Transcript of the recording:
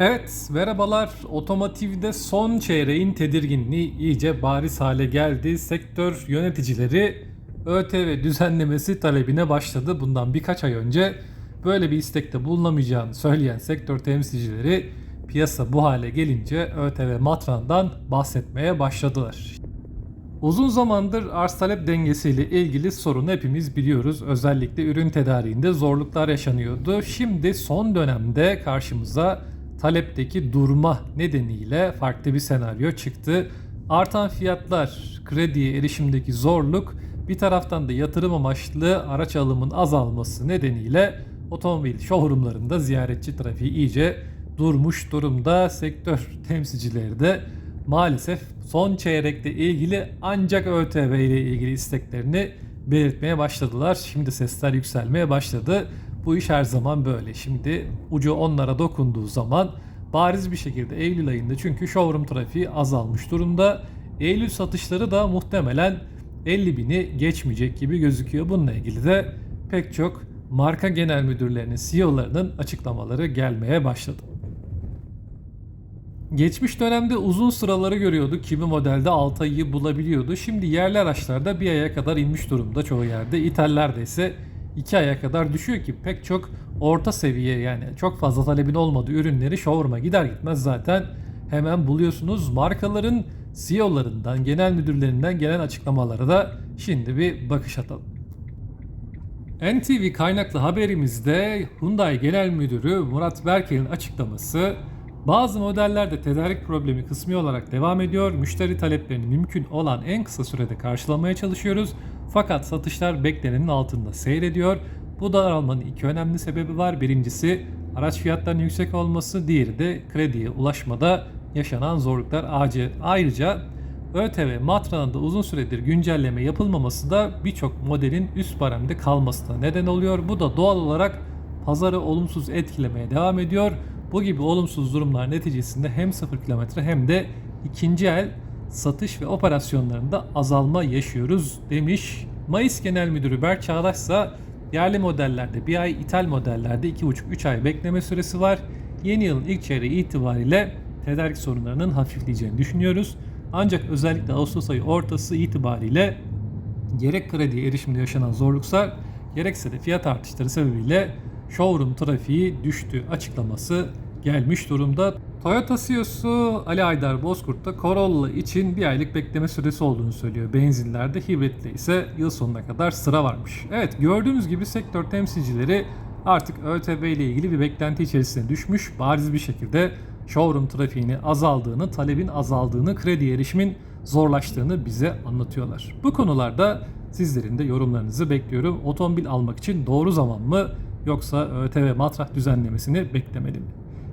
Evet, merhabalar. Otomotivde son çeyreğin tedirginliği iyice bariz hale geldi. Sektör yöneticileri ÖTV düzenlemesi talebine başladı. Bundan birkaç ay önce böyle bir istekte bulunamayacağını söyleyen sektör temsilcileri piyasa bu hale gelince ÖTV matrandan bahsetmeye başladılar. Uzun zamandır arz talep dengesiyle ilgili sorunu hepimiz biliyoruz. Özellikle ürün tedariğinde zorluklar yaşanıyordu. Şimdi son dönemde karşımıza talepteki durma nedeniyle farklı bir senaryo çıktı. Artan fiyatlar, krediye erişimdeki zorluk, bir taraftan da yatırım amaçlı araç alımın azalması nedeniyle otomobil showroomlarında ziyaretçi trafiği iyice durmuş durumda. Sektör temsilcileri de maalesef son çeyrekte ilgili ancak ÖTV ile ilgili isteklerini belirtmeye başladılar. Şimdi sesler yükselmeye başladı. Bu iş her zaman böyle. Şimdi ucu onlara dokunduğu zaman bariz bir şekilde Eylül ayında çünkü showroom trafiği azalmış durumda. Eylül satışları da muhtemelen 50 bini geçmeyecek gibi gözüküyor. Bununla ilgili de pek çok marka genel müdürlerinin, CEO'larının açıklamaları gelmeye başladı. Geçmiş dönemde uzun sıraları görüyorduk. Kimi modelde 6 ayı bulabiliyordu. Şimdi yerli araçlarda bir aya kadar inmiş durumda çoğu yerde. İthallerde ise 2 aya kadar düşüyor ki pek çok orta seviye yani çok fazla talebin olmadığı ürünleri showroom'a gider gitmez zaten hemen buluyorsunuz. Markaların CEO'larından, genel müdürlerinden gelen açıklamalara da şimdi bir bakış atalım. NTV kaynaklı haberimizde Hyundai Genel Müdürü Murat Berkel'in açıklaması bazı modellerde tedarik problemi kısmi olarak devam ediyor. Müşteri taleplerini mümkün olan en kısa sürede karşılamaya çalışıyoruz. Fakat satışlar beklenenin altında seyrediyor. Bu daralmanın iki önemli sebebi var. Birincisi araç fiyatlarının yüksek olması, diğeri de krediye ulaşmada yaşanan zorluklar. Ayrıca ÖTV matranında uzun süredir güncelleme yapılmaması da birçok modelin üst baremde kalmasına neden oluyor. Bu da doğal olarak pazarı olumsuz etkilemeye devam ediyor. Bu gibi olumsuz durumlar neticesinde hem 0 kilometre hem de ikinci el satış ve operasyonlarında azalma yaşıyoruz demiş. Mayıs Genel Müdürü Berk Çağdaş ise yerli modellerde bir ay, ithal modellerde 2,5-3 ay bekleme süresi var. Yeni yılın ilk çeyreği itibariyle tedarik sorunlarının hafifleyeceğini düşünüyoruz. Ancak özellikle Ağustos ayı ortası itibariyle gerek krediye erişimde yaşanan zorluklar gerekse de fiyat artışları sebebiyle showroom trafiği düştü açıklaması gelmiş durumda. Toyota CEO'su Ali Aydar Bozkurt da Corolla için bir aylık bekleme süresi olduğunu söylüyor. Benzinlerde hibritle ise yıl sonuna kadar sıra varmış. Evet gördüğünüz gibi sektör temsilcileri artık ÖTV ile ilgili bir beklenti içerisine düşmüş. Bariz bir şekilde showroom trafiğini azaldığını, talebin azaldığını, kredi erişimin zorlaştığını bize anlatıyorlar. Bu konularda sizlerin de yorumlarınızı bekliyorum. Otomobil almak için doğru zaman mı yoksa ÖTV matrah düzenlemesini beklemeli mi?